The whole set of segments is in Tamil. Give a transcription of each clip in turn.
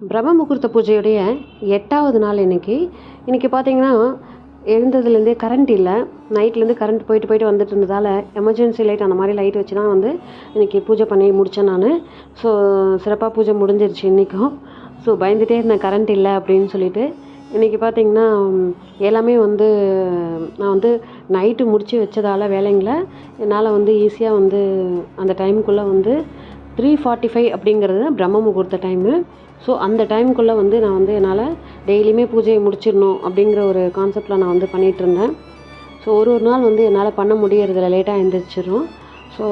பிரம்ம முகூர்த்த பூஜையுடைய எட்டாவது நாள் இன்றைக்கி இன்றைக்கி பார்த்தீங்கன்னா எழுந்ததுலேருந்தே கரண்ட் இல்லை. நைட்லேருந்து கரண்ட் போயிட்டு போயிட்டு வந்துட்டு இருந்ததால் எமர்ஜென்சி லைட் அந்த மாதிரி லைட் வச்சு தான் வந்து இன்றைக்கி பூஜை பண்ணி முடித்தேன் நான். ஸோ சிறப்பாக பூஜை முடிஞ்சிருச்சு இன்றைக்கும் ஸோ பயந்துகிட்டே இருந்தேன் கரண்ட் இல்லை அப்படின்னு சொல்லிட்டு. இன்றைக்கி பார்த்தீங்கன்னா எல்லாமே வந்து நான் வந்து நைட்டு முடித்து வச்சதால் வேலைங்களை என்னால் வந்து ஈஸியாக வந்து அந்த டைமுக்குள்ளே வந்து த்ரீ ஃபார்ட்டி ஃபைவ் அப்படிங்கிறது பிரம்ம முகூர்த்த டைமு ஸோ அந்த டைமுக்குள்ளே வந்து நான் வந்து என்னால் டெய்லியுமே பூஜையை முடிச்சிடணும் அப்படிங்கிற ஒரு கான்செப்டில் நான் வந்து பண்ணிகிட்ருந்தேன் ஸோ ஒரு ஒரு நாள் வந்து என்னால் பண்ண முடியறதில்ல. லேட்டாக எழுந்திரிச்சிடும் ஸோ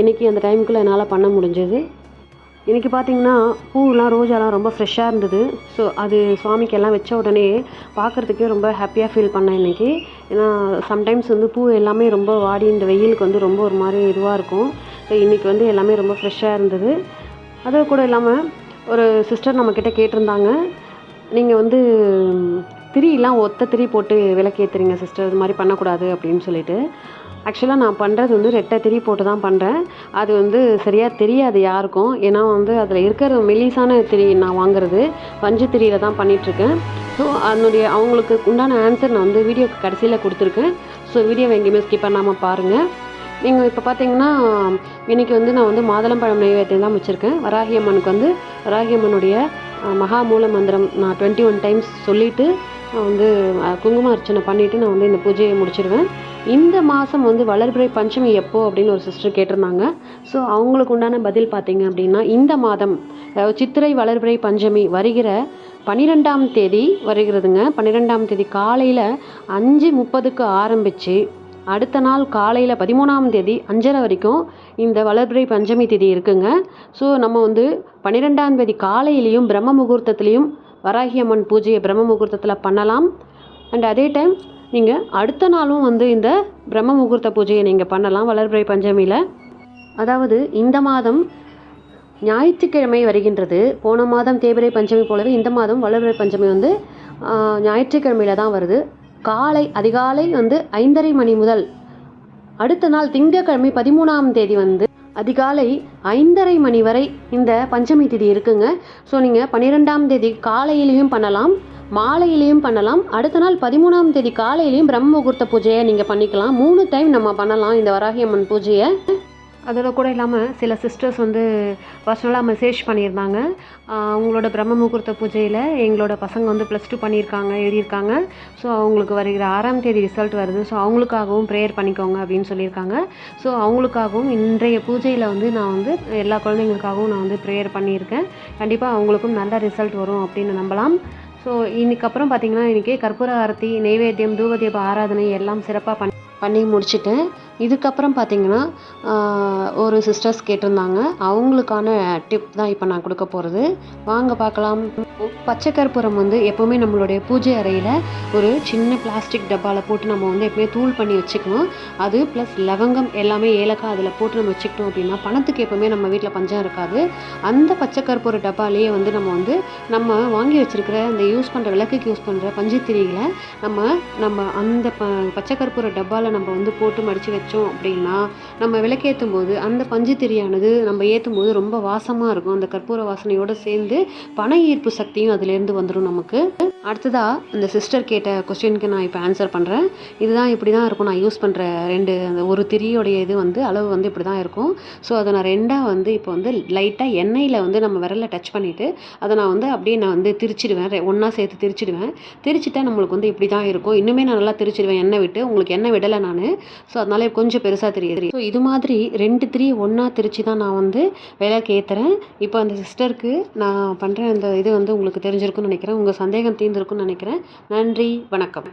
இன்றைக்கி அந்த டைமுக்குள்ளே என்னால் பண்ண முடிஞ்சது. இன்றைக்கி பார்த்தீங்கன்னா பூவெலாம் ரோஜாலாம் ரொம்ப ஃப்ரெஷ்ஷாக இருந்தது. ஸோ அது சுவாமிக்கு எல்லாம் வச்ச உடனே பார்க்குறதுக்கே ரொம்ப ஹாப்பியாக ஃபீல் பண்ணேன் இன்றைக்கி ஏன்னா சம்டைம்ஸ் வந்து பூ எல்லாமே ரொம்ப வாடி இந்த வெயிலுக்கு வந்து ரொம்ப ஒரு மாதிரி இதுவாக இருக்கும். ஸோ இன்றைக்கி வந்து எல்லாமே ரொம்ப ஃப்ரெஷ்ஷாக இருந்தது. அது கூட இல்லாமல் ஒரு சிஸ்டர் நம்மக்கிட்ட கேட்டிருந்தாங்க. நீங்கள் வந்து திரியெலாம் ஒத்த திரி போட்டு விளக்கேற்றுறீங்க சிஸ்டர் இது மாதிரி பண்ணக்கூடாது அப்படின்னு சொல்லிட்டு. ஆக்சுவலாக நான் பண்ணுறது வந்து ரெட்டை திரி போட்டு தான் பண்ணுறேன் அது வந்து சரியாக தெரியாது யாருக்கும். ஏன்னா வந்து அதில் இருக்கிற மெலிசான திரி நான் வாங்குறது பஞ்சு திரியில் தான் பண்ணிகிட்ருக்கேன் ஸோ அதனுடைய அவங்களுக்கு உண்டான ஆன்சர் நான் வந்து வீடியோக்கு கடைசியில் கொடுத்துருக்கேன். ஸோ வீடியோவை எங்கேயுமே ஸ்கிப் பண்ணாமல் பாருங்கள் நீங்கள் இப்போ பார்த்தீங்கன்னா இன்றைக்கி வந்து நான் வந்து மாதுளம்பழம் நைவேத்தியம் தான் வச்சுருக்கேன். வராகியம்மனுக்கு வந்து வராகியம்மனுடைய மகா மூல மந்திரம் நான் டுவெண்ட்டி ஒன் டைம்ஸ் சொல்லிவிட்டு நான் வந்து குங்கும அர்ச்சனை பண்ணிவிட்டு நான் வந்து இந்த பூஜையை முடிச்சிடுவேன் இந்த மாதம் வந்து வளர்பிறை பஞ்சமி எப்போ அப்படின்னு ஒரு சிஸ்டர் கேட்டிருந்தாங்க. ஸோ அவங்களுக்கு உண்டான பதில் பார்த்தீங்க அப்படின்னா இந்த மாதம் சித்திரை வளர்பிறை பஞ்சமி வருகிற பன்னிரெண்டாம் தேதி வருகிறதுங்க. பன்னிரெண்டாம் தேதி காலையில் அஞ்சு முப்பதுக்கு ஆரம்பித்து அடுத்த நாள் காலையில் பதிமூணாம் தேதி அஞ்சரை வரைக்கும் இந்த வளர்பிறை பஞ்சமி திதி இருக்குங்க. ஸோ நம்ம வந்து பன்னிரெண்டாம் தேதி காலையிலையும் பிரம்ம முகூர்த்தத்துலேயும் வராகி அம்மன் பூஜையை பிரம்ம முகூர்த்தத்தில் பண்ணலாம். அண்ட் அதே டைம் நீங்கள் அடுத்த நாளும் வந்து இந்த பிரம்ம முகூர்த்த பூஜையை நீங்கள் பண்ணலாம் வளர்பிறை பஞ்சமியில். அதாவது இந்த மாதம் ஞாயிற்றுக்கிழமை வருகின்றது. போன மாதம் தேய்பிரை பஞ்சமி போலவே இந்த மாதம் வளர்பிறை பஞ்சமி வந்து ஞாயிற்றுக்கிழமையில் தான் வருது. காலை அதிகாலை வந்து ஐந்தரை மணி முதல் அடுத்த நாள் திங்கட்கிழமை பதிமூணாம் தேதி வந்து அதிகாலை ஐந்தரை மணி வரை இந்த பஞ்சமி திதி இருக்குங்க. ஸோ நீங்கள் பன்னிரெண்டாம் தேதி காலையிலையும் பண்ணலாம் மாலையிலையும் பண்ணலாம். அடுத்த நாள் பதிமூணாம் தேதி காலையிலையும் பிரம்ம முகூர்த்த பூஜையை நீங்கள் பண்ணிக்கலாம். மூணு டைம் நம்ம பண்ணலாம் இந்த வராகியம்மன் பூஜையை. அதோட கூட இல்லாமல் சில சிஸ்டர்ஸ் வந்து பர்சனலாக மெசேஜ் பண்ணியிருந்தாங்க. அவங்களோட பிரம்ம முகூர்த்த பூஜையில் எங்களோட பசங்க வந்து ப்ளஸ் டூ பண்ணியிருக்காங்க எழுதியிருக்காங்க. ஸோ அவங்களுக்கு வருகிற ஆறாம் தேதி ரிசல்ட் வருது. ஸோ அவங்களுக்காகவும் ப்ரேயர் பண்ணிக்கோங்க அப்படின்னு சொல்லியிருக்காங்க. ஸோ அவங்களுக்காகவும் இன்றைய பூஜையில் வந்து நான் வந்து எல்லா குழந்தைங்களுக்காகவும் நான் வந்து ப்ரேயர் பண்ணியிருக்கேன். கண்டிப்பாக அவங்களுக்கும் நல்ல ரிசல்ட் வரும் அப்படின்னு நம்பலாம். ஸோ இன்னைக்கப்புறம் பார்த்திங்கன்னா இன்றைக்கி கற்பூர ஆரத்தி நெய்வேத்தியம் தூபதீப ஆராதனை எல்லாம் சிறப்பாக பண்ணி பண்ணி முடிச்சுட்டேன் இதுக்கப்புறம் பார்த்திங்கன்னா ஒரு சிஸ்டர்ஸ் கேட்டிருந்தாங்க. அவங்களுக்கான டிப் தான் இப்போ நான் கொடுக்க போகிறது வாங்க பார்க்கலாம். பச்சை கற்பூரம் வந்து எப்போவுமே நம்மளுடைய பூஜை அறையில் ஒரு சின்ன பிளாஸ்டிக் டப்பாவில் போட்டு நம்ம வந்து எப்பவுமே தூள் பண்ணி வச்சுக்கணும். அது ப்ளஸ் லவங்கம் எல்லாமே ஏலக்காய் அதில் போட்டு நம்ம வச்சுக்கிட்டோம் அப்படின்னா பணத்துக்கு எப்போவுமே நம்ம வீட்டில் பஞ்சம் இருக்காது. அந்த பச்சை கற்பூர டப்பாலேயே வந்து நம்ம வந்து நம்ம வாங்கி வச்சுருக்கிற அந்த யூஸ் பண்ணுற விளக்குக்கு யூஸ் பண்ணுற பஞ்சுத்திரிகளை நம்ம நம்ம அந்த ப பச்சை கற்பூர டப்பாவில் நம்ம வந்து போட்டு மடித்து வச்சு வச்சோம் அப்படின்னா நம்ம விளக்கேற்றும் போது அந்த பஞ்சு திரியானது நம்ம ஏற்றும் போது ரொம்ப வாசமாக இருக்கும். அந்த கற்பூர வாசனையோடு சேர்ந்து பண ஈர்ப்பு சக்தியும் அதுலேருந்து வந்துடும் நமக்கு. அடுத்ததாக அந்த சிஸ்டர் கேட்ட கொஸ்டினுக்கு நான் இப்போ ஆன்சர் பண்ணுறேன் இதுதான் இப்படி தான் இருக்கும். நான் யூஸ் பண்ணுற ரெண்டு அந்த ஒரு திரியோடைய இது வந்து அளவு வந்து இப்படி தான் இருக்கும். ஸோ அதை நான் ரெண்டாக வந்து இப்போ வந்து லைட்டாக எண்ணெயில் வந்து நம்ம விரலில் டச் பண்ணிவிட்டு அதை நான் வந்து அப்படியே நான் வந்து திரிச்சிடுவேன். ஒன்றா சேர்த்து திரிச்சிடுவேன். திரிச்சிட்டா நம்மளுக்கு வந்து இப்படி தான் இருக்கும். இன்னுமே நான் நல்லா திரிச்சிடுவேன் எண்ணெய் விட்டு. உங்களுக்கு எண்ணெய் விடலை நான். ஸோ அதனால கொஞ்சம் பெருசாக தெரியுது ஸோ இது மாதிரி ரெண்டு த்ரீ ஒன்றா திரிச்சு தான் நான் வந்து விளக்கு ஏற்றுறேன் இப்போ அந்த சிஸ்டருக்கு நான் பண்ணுற அந்த இது வந்து உங்களுக்கு தெரிஞ்சிருக்குன்னு நினைக்கிறேன். உங்கள் சந்தேகம் தீர்ந்துருக்குன்னு நினைக்கிறேன். நன்றி வணக்கம்.